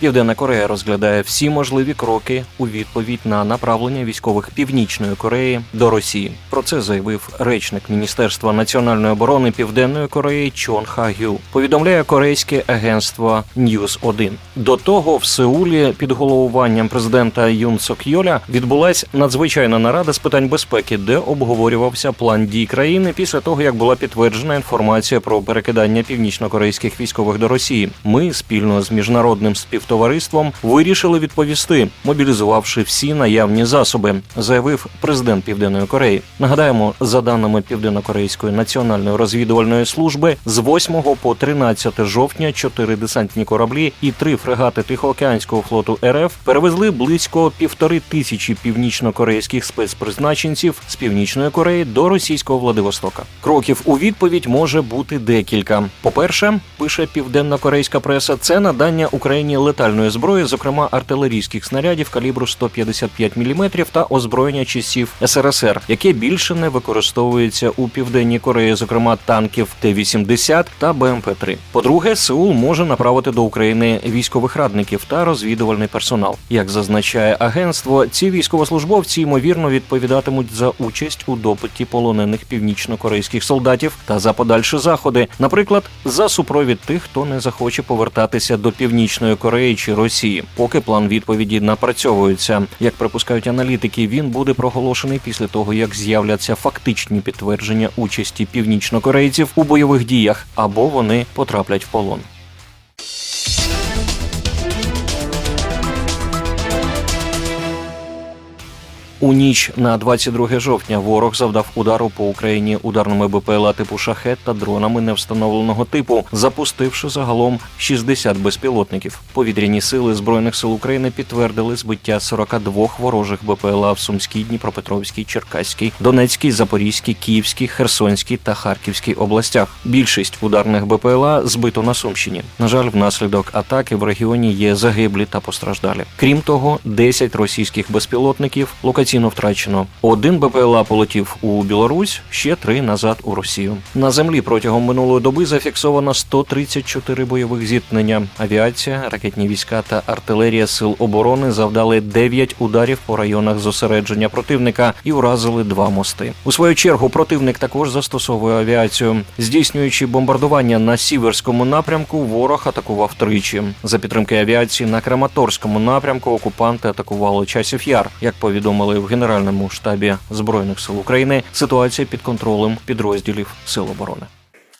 Південна Корея розглядає всі можливі кроки у відповідь на направлення військових Північної Кореї до Росії. Про це заявив речник Міністерства національної оборони Південної Кореї Чон Ха Гю. Повідомляє корейське агентство News 1 До того в Сеулі під головуванням президента Юн Сок Йоля відбулась надзвичайна нарада з питань безпеки, де обговорювався план дій країни після того, як була підтверджена інформація про перекидання північнокорейських військових до Росії. Ми спільно з міжнародним співтовариством вирішили відповісти, мобілізувавши всі наявні засоби, заявив президент Південної Кореї. Нагадаємо, за даними Південно-Корейської національної розвідувальної служби, з 8 по 13 жовтня чотири десантні кораблі і три фрегати Тихоокеанського флоту РФ перевезли близько півтори тисячі північно-корейських спецпризначенців з північної Кореї до російського Владивостока. Кроків у відповідь може бути декілька. По-перше, пише південно-корейська преса, це надання Україні летальної зброї, зокрема артилерійських снарядів калібру 155 мм та озброєння часів СРСР, яке більше не використовується у південній Кореї, зокрема танків Т-80 та БМП-3. По-друге, Сеул може направити до України військових радників та розвідувальний персонал. Як зазначає агентство, ці військовослужбовці ймовірно відповідатимуть за участь у допиті полонених північно-корейських солдатів та за подальші заходи, наприклад, за супровід тих, хто не захоче повертатися до північної Кореї чи Росії. Поки план відповіді напрацьовується. Як припускають аналітики, він буде проголошений після того, як з'являться фактичні підтвердження участі північнокорейців у бойових діях або вони потраплять в полон. У ніч на 22 жовтня ворог завдав удару по Україні ударними БПЛА типу шахет та дронами невстановленого типу, запустивши загалом 60 безпілотників. Повітряні сили збройних сил України підтвердили збиття 42 ворожих БПЛА в Сумській, Дніпропетровській, Черкаській, Донецькій, Запорізькій, Київській, Херсонській та Харківській областях. Більшість ударних БПЛА збито на Сумщині. На жаль, внаслідок атаки в регіоні є загиблі та постраждалі. Крім того, 10 російських безпілотників локаційно втрачено. Один БПЛА полетів у Білорусь, ще три назад у Росію. На землі протягом минулої доби зафіксовано 134 бойових зіткнення. Авіація, ракетні війська та артилерія сил оборони завдали 9 ударів по районах зосередження противника і уразили два мости. У свою чергу противник також застосовує авіацію, здійснюючи бомбардування на сіверському напрямку. Ворог атакував тричі. За підтримки авіації на Краматорському напрямку окупанти атакували часів яр. Як повідомили в Генеральному штабі збройних сил України, ситуація під контролем підрозділів сил оборони.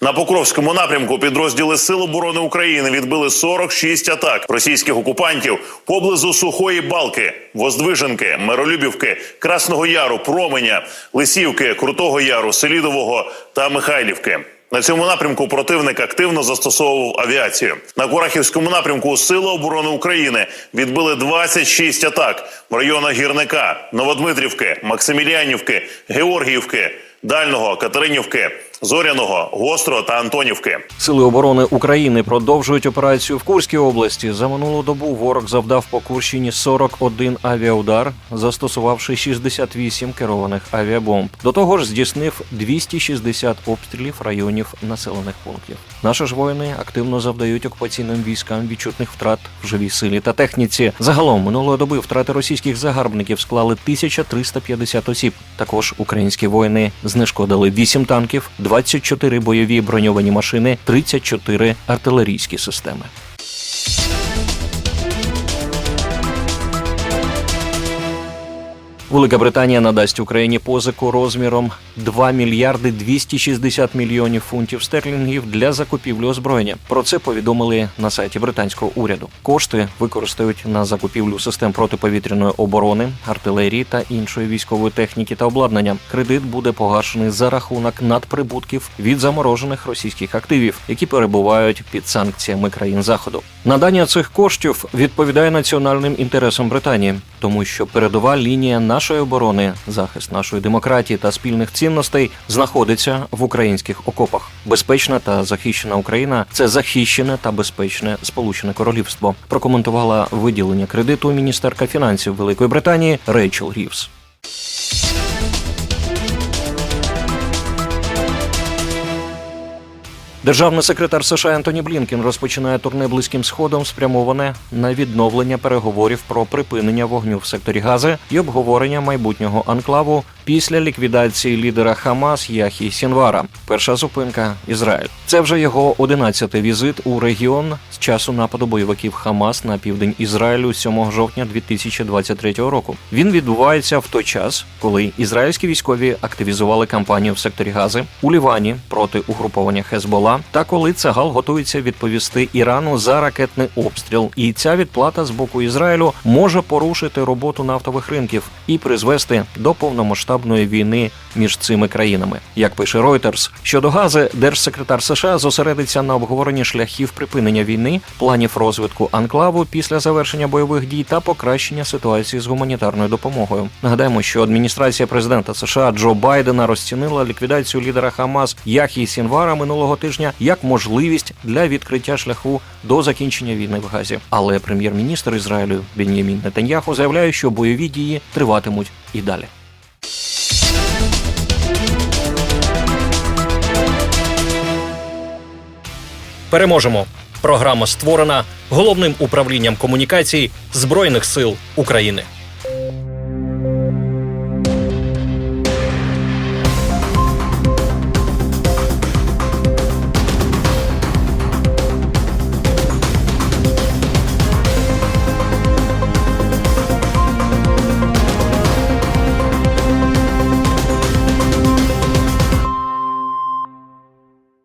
На Покровському напрямку підрозділи Сил оборони України відбили 46 атак російських окупантів поблизу Сухої Балки, Воздвиженки, Миролюбівки, Красного Яру, Променя, Лисівки, Крутого Яру, Селідового та Михайлівки. На цьому напрямку противник активно застосовував авіацію. На Курахівському напрямку Сили оборони України відбили 26 атак в районах Гірника, Новодмитрівки, Максимілянівки, Георгіївки, Дального, Катеринівки, Зоряного, Гострого та Антонівки. Сили оборони України продовжують операцію в Курській області. За минулу добу ворог завдав по Курщині 41 авіаудар, застосувавши 68 керованих авіабомб. До того ж, здійснив 260 обстрілів районів населених пунктів. Наші ж воїни активно завдають окупаційним військам відчутних втрат в живій силі та техніці. Загалом минулої доби втрати російських загарбників склали 1350 осіб. Також українські воїни знешкодили 8 танків. 24 бойові броньовані машини, 34 артилерійські системи. Велика Британія надасть Україні позику розміром 2 мільярди 260 мільйонів фунтів стерлінгів для закупівлі озброєння. Про це повідомили на сайті британського уряду. Кошти використають на закупівлю систем протиповітряної оборони, артилерії та іншої військової техніки та обладнання. Кредит буде погашений за рахунок надприбутків від заморожених російських активів, які перебувають під санкціями країн заходу. Надання цих коштів відповідає національним інтересам Британії, тому що передова лінія нашої оборони, захист нашої демократії та спільних цінностей знаходиться в українських окопах. Безпечна та захищена Україна це захищене та безпечне Сполучене Королівство. Прокоментувала виділення кредиту міністерка фінансів Великої Британії Рейчел Рівс. Державний секретар США Ентоні Блінкен розпочинає турне близьким сходом, спрямоване на відновлення переговорів про припинення вогню в секторі Гази і обговорення майбутнього анклаву після ліквідації лідера Хамас Яхі Сінвара. Перша зупинка Ізраїль. Це вже його одинадцятий візит у регіон з часу нападу бойовиків Хамас на південь Ізраїлю 7 жовтня 2023 року. Він відбувається в той час, коли ізраїльські військові активізували кампанію в секторі Гази у Лівані проти угруповання Хезбола, та коли Цагал готується відповісти Ірану за ракетний обстріл. І ця відплата з боку Ізраїлю може порушити роботу нафтових ринків і призвести до повномасштабної війни між цими країнами. Як пише Reuters, щодо гази, держсекретар США зосередиться на обговоренні шляхів припинення війни, планів розвитку анклаву після завершення бойових дій та покращення ситуації з гуманітарною допомогою. Нагадаємо, що адміністрація президента США Джо Байдена розцінила ліквідацію лідера Хамас Яхі Сінвара минулого тижня як можливість для відкриття шляху до закінчення війни в Газі. Але прем'єр-міністр Ізраїлю Бен'ямін Нетаньяху заявляє, що бойові дії триватимуть і далі. Переможемо. Програма створена головним управлінням комунікацій Збройних сил України.